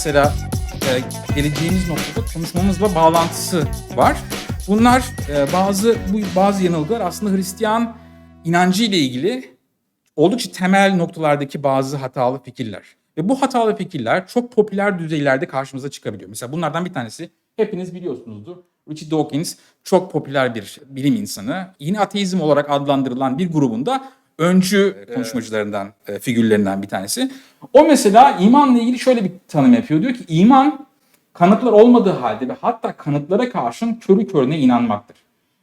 mesela e, geleceğimiz noktada konuşmamızla bağlantısı var. Bunlar e, bazı bu bazı yanılgılar aslında Hristiyan inancı ile ilgili oldukça temel noktalardaki bazı hatalı fikirler. Ve bu hatalı fikirler çok popüler düzeylerde karşımıza çıkabiliyor. Mesela bunlardan bir tanesi hepiniz biliyorsunuzdur. Richard Dawkins çok popüler bir bilim insanı. Yine ateizm olarak adlandırılan bir grubunda öncü konuşmacılarından, e, figürlerinden bir tanesi. O mesela imanla ilgili şöyle bir tanım yapıyor. Diyor ki iman kanıtlar olmadığı halde ve hatta kanıtlara karşın körü körüne inanmaktır.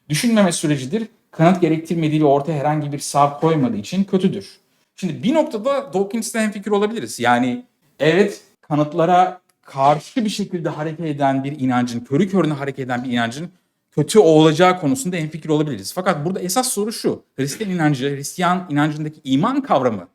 Düşünmeme sürecidir. Kanıt gerektirmediği ortaya herhangi bir sav koymadığı için kötüdür. Şimdi bir noktada Dawkins'le hemfikir olabiliriz. Yani evet kanıtlara karşı bir şekilde hareket eden bir inancın, körü körüne hareket eden bir inancın kötü olacağı konusunda hemfikir olabiliriz. Fakat burada esas soru şu. Hristiyan inancı, Hristiyan inancındaki iman kavramı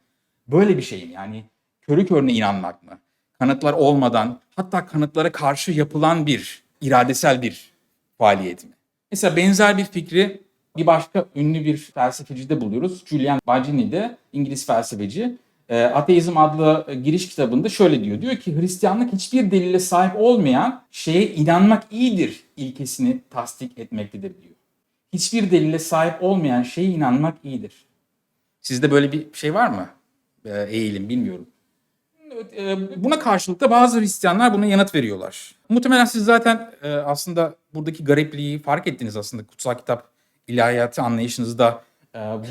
böyle bir şey mi? Yani körü körüne inanmak mı? Kanıtlar olmadan hatta kanıtlara karşı yapılan bir iradesel bir faaliyet mi? Mesela benzer bir fikri bir başka ünlü bir felsefecide buluyoruz. Julian Baggini'de İngiliz felsefeci. E, Ateizm adlı e, giriş kitabında şöyle diyor. Diyor ki Hristiyanlık hiçbir delile sahip olmayan şeye inanmak iyidir ilkesini tasdik etmektedir diyor. Hiçbir delile sahip olmayan şeye inanmak iyidir. Sizde böyle bir şey var mı? E, eğilim bilmiyorum. Evet, e, Buna karşılık da bazı Hristiyanlar buna yanıt veriyorlar. Muhtemelen siz zaten e, aslında buradaki garipliği fark ettiniz aslında kutsal kitap ilahiyatı anlayışınızda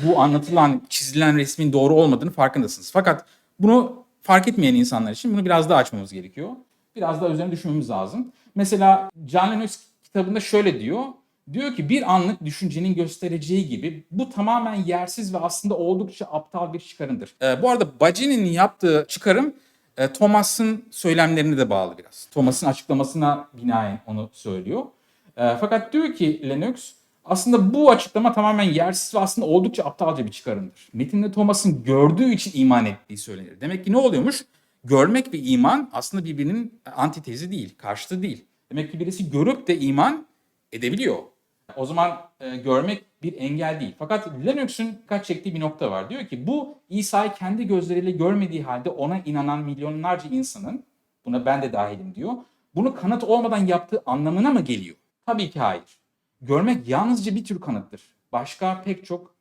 bu anlatılan, çizilen resmin doğru olmadığını farkındasınız. Fakat bunu fark etmeyen insanlar için bunu biraz daha açmamız gerekiyor. Biraz daha üzerine düşünmemiz lazım. Mesela John Lennox kitabında şöyle diyor. Diyor ki bir anlık düşüncenin göstereceği gibi bu tamamen yersiz ve aslında oldukça aptal bir çıkarımdır. E, bu arada Baggini'nin yaptığı çıkarım e, Thomas'ın söylemlerine de bağlı biraz. Thomas'ın açıklamasına binaen onu söylüyor. E, fakat diyor ki Lennox aslında bu açıklama tamamen yersiz ve aslında oldukça aptalca bir çıkarımdır. Metinde Thomas'ın gördüğü için iman ettiği söylenir. Demek ki ne oluyormuş? Görmek ve iman aslında birbirinin antitezi değil, karşıtı değil. Demek ki birisi görüp de iman edebiliyor. O zaman e, görmek bir engel değil. Fakat Lennox'un dikkat çektiği bir nokta var. Diyor ki bu İsa'yı kendi gözleriyle görmediği halde ona inanan milyonlarca insanın, buna ben de dahilim diyor, bunu kanıt olmadan yaptığı anlamına mı geliyor? Tabii ki hayır. Görmek yalnızca bir tür kanıttır. Başka pek çok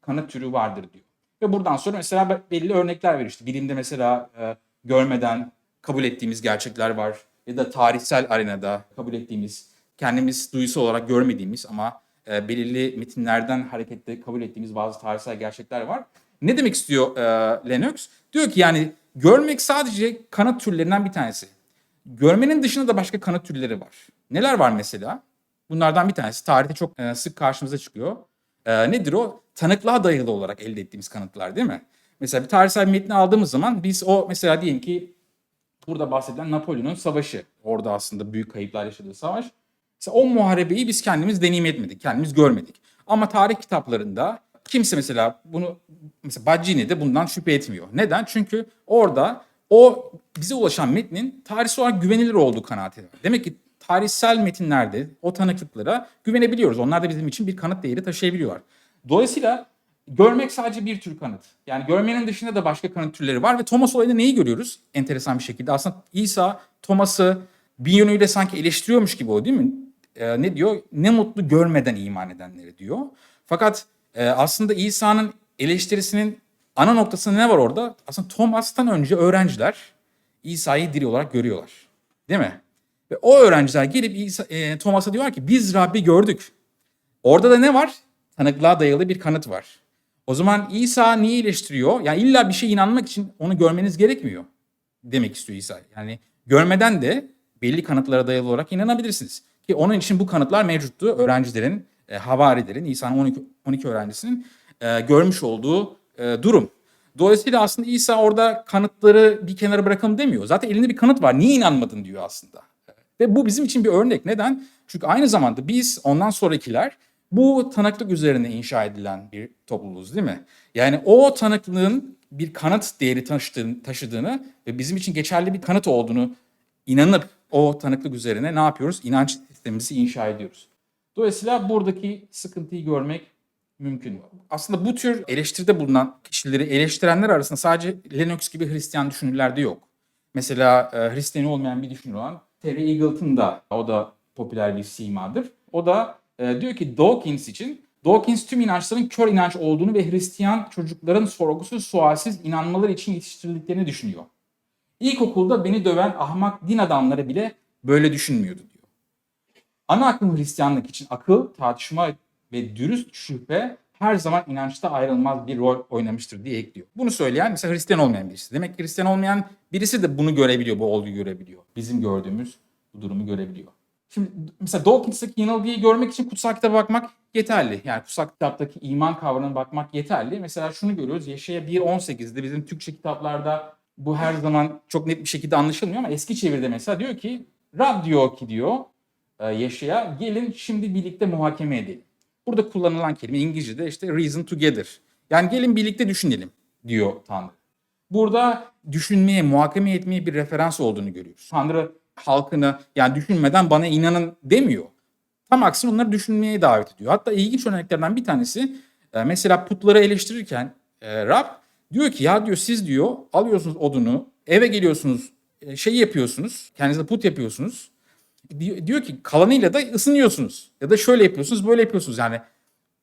kanıt türü vardır diyor. Ve buradan sonra mesela belli örnekler veriyor. İşte bilimde mesela e, görmeden kabul ettiğimiz gerçekler var. Ya da tarihsel arenada kabul ettiğimiz, kendimiz duyusal olarak görmediğimiz ama e, belirli metinlerden hareketle kabul ettiğimiz bazı tarihsel gerçekler var. Ne demek istiyor e, Lennox? Diyor ki yani görmek sadece kanıt türlerinden bir tanesi. Görmenin dışında da başka kanıt türleri var. Neler var mesela? Bunlardan bir tanesi tarihte çok e, sık karşımıza çıkıyor. E, nedir o? Tanıklığa dayalı olarak elde ettiğimiz kanıtlar değil mi? Mesela bir tarihsel bir metni aldığımız zaman biz o mesela diyelim ki burada bahsedilen Napolyon'un savaşı. Orada aslında büyük kayıplar yaşadığı savaş. Mesela o muharebeyi biz kendimiz deneyim etmedik, kendimiz görmedik. Ama tarih kitaplarında kimse mesela bunu mesela Baggini de bundan şüphe etmiyor. Neden? Çünkü orada o bize ulaşan metnin tarihsel olarak güvenilir olduğu kanaati var. Demek ki tarihsel metinlerde o tanıklıklara güvenebiliyoruz. Onlar da bizim için bir kanıt değeri taşıyabiliyorlar. Dolayısıyla görmek sadece bir tür kanıt. Yani görmenin dışında da başka kanıt türleri var ve Thomas olayında neyi görüyoruz? Enteresan bir şekilde. Aslında İsa Thomas'ı bir yönüyle sanki eleştiriyormuş gibi o değil mi? Ee, ne diyor? Ne mutlu görmeden iman edenleri diyor. Fakat e, aslında İsa'nın eleştirisinin ana noktasında ne var orada? Aslında Thomas'tan önce öğrenciler İsa'yı diri olarak görüyorlar. Değil mi? Ve o öğrenciler gelip İsa, e, Thomas'a diyorlar ki biz Rabbi gördük. Orada da ne var? Tanıklığa dayalı bir kanıt var. O zaman İsa niye eleştiriyor? Yani illa bir şey inanmak için onu görmeniz gerekmiyor. Demek istiyor İsa. Yani görmeden de belli kanıtlara dayalı olarak inanabilirsiniz. Ki onun için bu kanıtlar mevcuttu. Öğrencilerin, e, havarilerin, İsa'nın 12, 12 öğrencisinin e, görmüş olduğu e, durum. Dolayısıyla aslında İsa orada kanıtları bir kenara bırakalım demiyor. Zaten elinde bir kanıt var. Niye inanmadın diyor aslında. Ve bu bizim için bir örnek. Neden? Çünkü aynı zamanda biz ondan sonrakiler bu tanıklık üzerine inşa edilen bir topluluğuz değil mi? Yani o tanıklığın bir kanıt değeri taşıdığını, taşıdığını ve bizim için geçerli bir kanıt olduğunu inanıp o tanıklık üzerine ne yapıyoruz? İnanç sistemimizi inşa ediyoruz. Dolayısıyla buradaki sıkıntıyı görmek mümkün. Aslında bu tür eleştiride bulunan kişileri eleştirenler arasında sadece Lennox gibi Hristiyan düşünürler de yok. Mesela e, Hristiyan olmayan bir düşünür olan Terry Eagleton da o da popüler bir simadır. O da e, diyor ki Dawkins için Dawkins tüm inançların kör inanç olduğunu ve Hristiyan çocukların sorgusuz sualsiz inanmaları için yetiştirildiklerini düşünüyor. İlkokulda beni döven ahmak din adamları bile böyle düşünmüyordu diyor. Ana akım Hristiyanlık için akıl, tartışma ve dürüst şüphe her zaman inançta ayrılmaz bir rol oynamıştır diye ekliyor. Bunu söyleyen mesela Hristiyan olmayan birisi. Demek ki Hristiyan olmayan birisi de bunu görebiliyor, bu olguyu görebiliyor. Bizim gördüğümüz bu durumu görebiliyor. Şimdi mesela Dawkins'taki yanılgıyı görmek için kutsal kitaba bakmak yeterli. Yani kutsal kitaptaki iman kavramına bakmak yeterli. Mesela şunu görüyoruz. Yeşaya 1.18'de bizim Türkçe kitaplarda bu her zaman çok net bir şekilde anlaşılmıyor ama eski çeviride mesela diyor ki Rab diyor ki diyor e, Yeşaya gelin şimdi birlikte muhakeme edelim. Burada kullanılan kelime İngilizce'de işte reason together. Yani gelin birlikte düşünelim diyor Tanrı. Burada düşünmeye, muhakeme etmeye bir referans olduğunu görüyoruz. Tanrı halkını yani düşünmeden bana inanın demiyor. Tam aksine onları düşünmeye davet ediyor. Hatta ilginç örneklerden bir tanesi e, mesela putları eleştirirken e, Rab diyor ki ya diyor siz diyor alıyorsunuz odunu eve geliyorsunuz e, şey yapıyorsunuz kendinize put yapıyorsunuz. Diyor, ki kalanıyla da ısınıyorsunuz. Ya da şöyle yapıyorsunuz böyle yapıyorsunuz yani.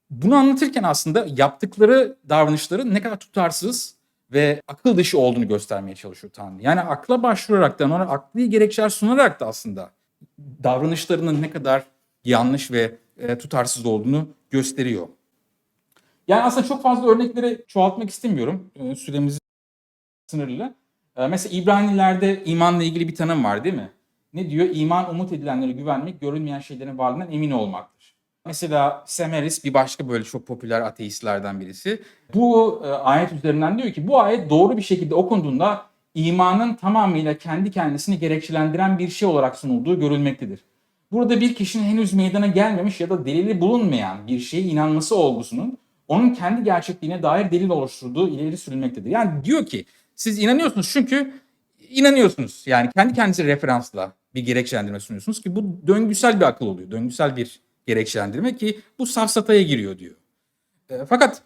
Bunu anlatırken aslında yaptıkları davranışların ne kadar tutarsız ve akıl dışı olduğunu göstermeye çalışıyor Tanrı. Yani akla başvurarak da ona akli gerekçeler sunarak da aslında davranışlarının ne kadar yanlış ve e, tutarsız olduğunu gösteriyor. Yani aslında çok fazla örnekleri çoğaltmak istemiyorum. E, süremiz sınırlı. E, mesela İbranilerde imanla ilgili bir tanım var değil mi? Ne diyor? İman umut edilenlere güvenmek, görünmeyen şeylerin varlığından emin olmaktır. Mesela Sam Harris bir başka böyle çok popüler ateistlerden birisi. Bu e, ayet üzerinden diyor ki bu ayet doğru bir şekilde okunduğunda imanın tamamıyla kendi kendisini gerekçelendiren bir şey olarak sunulduğu görülmektedir. Burada bir kişinin henüz meydana gelmemiş ya da delili bulunmayan bir şeye inanması olgusunun onun kendi gerçekliğine dair delil oluşturduğu ileri sürülmektedir. Yani diyor ki siz inanıyorsunuz çünkü inanıyorsunuz. Yani kendi kendinize referansla bir gerekçelendirme sunuyorsunuz ki bu döngüsel bir akıl oluyor. Döngüsel bir gerekçelendirme ki bu safsataya giriyor diyor. E, fakat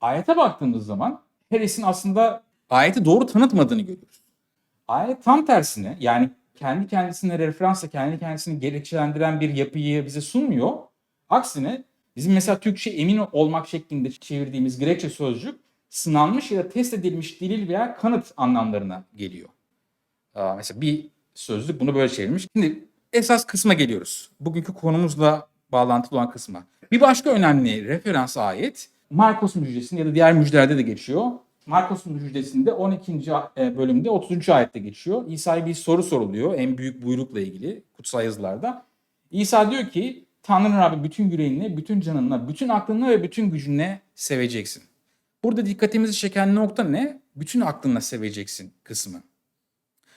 ayete baktığımız zaman Harris'in aslında ayeti doğru tanıtmadığını görüyoruz. Ayet tam tersine yani kendi kendisine referansla kendi kendisini gerekçelendiren bir yapıyı bize sunmuyor. Aksine bizim mesela Türkçe emin olmak şeklinde çevirdiğimiz Grekçe sözcük sınanmış ya da test edilmiş delil veya kanıt anlamlarına geliyor. Mesela bir sözlük bunu böyle çevirmiş. Şimdi esas kısma geliyoruz. Bugünkü konumuzla bağlantılı olan kısma. Bir başka önemli referans ayet Markos müjdesinde ya da diğer müjdelerde de geçiyor. Markos müjdesinde 12. bölümde 30. ayette geçiyor. İsa'ya bir soru soruluyor en büyük buyrukla ilgili kutsal yazılarda. İsa diyor ki Tanrı'nın Rabbi bütün yüreğinle, bütün canınla, bütün aklınla ve bütün gücünle seveceksin. Burada dikkatimizi çeken nokta ne? Bütün aklınla seveceksin kısmı.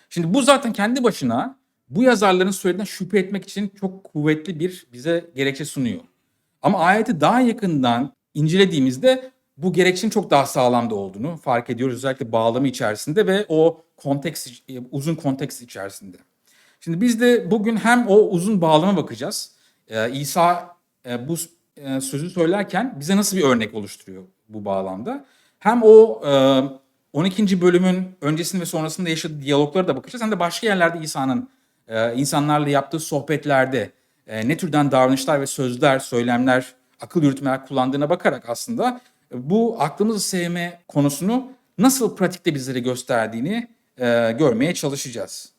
Şimdi bu zaten kendi başına bu yazarların söylediğinden şüphe etmek için çok kuvvetli bir bize gerekçe sunuyor. Ama ayeti daha yakından incelediğimizde bu gerekçenin çok daha sağlamda olduğunu fark ediyoruz. Özellikle bağlamı içerisinde ve o konteks, uzun konteks içerisinde. Şimdi biz de bugün hem o uzun bağlama bakacağız. Ee, İsa e, bu e, sözü söylerken bize nasıl bir örnek oluşturuyor bu bağlamda. Hem o e, 12. bölümün öncesinde ve sonrasında yaşadığı diyaloglara da bakacağız. Hem de başka yerlerde İsa'nın e, insanlarla yaptığı sohbetlerde e, ne türden davranışlar ve sözler, söylemler, akıl yürütmeler kullandığına bakarak aslında e, bu aklımızı sevme konusunu nasıl pratikte bizlere gösterdiğini e, görmeye çalışacağız.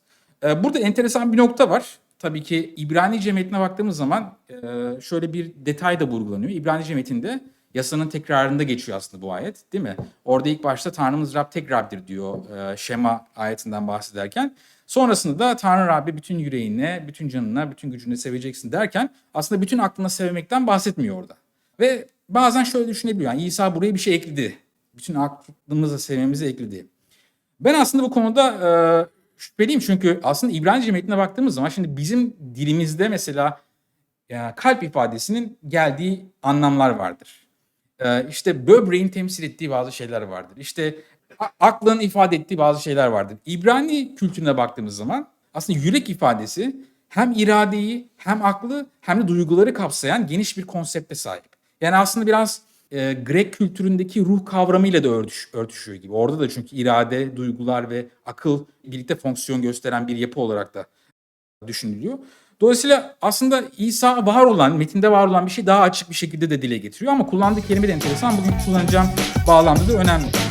E, burada enteresan bir nokta var. Tabii ki İbranice metnine baktığımız zaman e, şöyle bir detay da vurgulanıyor. İbranice metinde yasanın tekrarında geçiyor aslında bu ayet değil mi? Orada ilk başta Tanrımız Rab tek Rab'dir diyor e, Şema ayetinden bahsederken. Sonrasında da Tanrı Rabbi bütün yüreğine, bütün canına, bütün gücüne seveceksin derken aslında bütün aklına sevmekten bahsetmiyor orada. Ve bazen şöyle düşünebiliyor. Yani İsa buraya bir şey ekledi. Bütün aklımızla sevmemizi ekledi. Ben aslında bu konuda e, şüpheliyim çünkü aslında İbranice metnine baktığımız zaman şimdi bizim dilimizde mesela ya, kalp ifadesinin geldiği anlamlar vardır. Ee, işte böbreğin temsil ettiği bazı şeyler vardır. İşte aklın ifade ettiği bazı şeyler vardır. İbrani kültürüne baktığımız zaman aslında yürek ifadesi hem iradeyi hem aklı hem de duyguları kapsayan geniş bir konsepte sahip. Yani aslında biraz e, Grek kültüründeki ruh kavramıyla da örtüş, örtüşüyor gibi. Orada da çünkü irade, duygular ve akıl birlikte fonksiyon gösteren bir yapı olarak da düşünülüyor. Dolayısıyla aslında İsa var olan, metinde var olan bir şey daha açık bir şekilde de dile getiriyor ama kullandığı kelime de enteresan. Bugün kullanacağım bağlamda da önemli.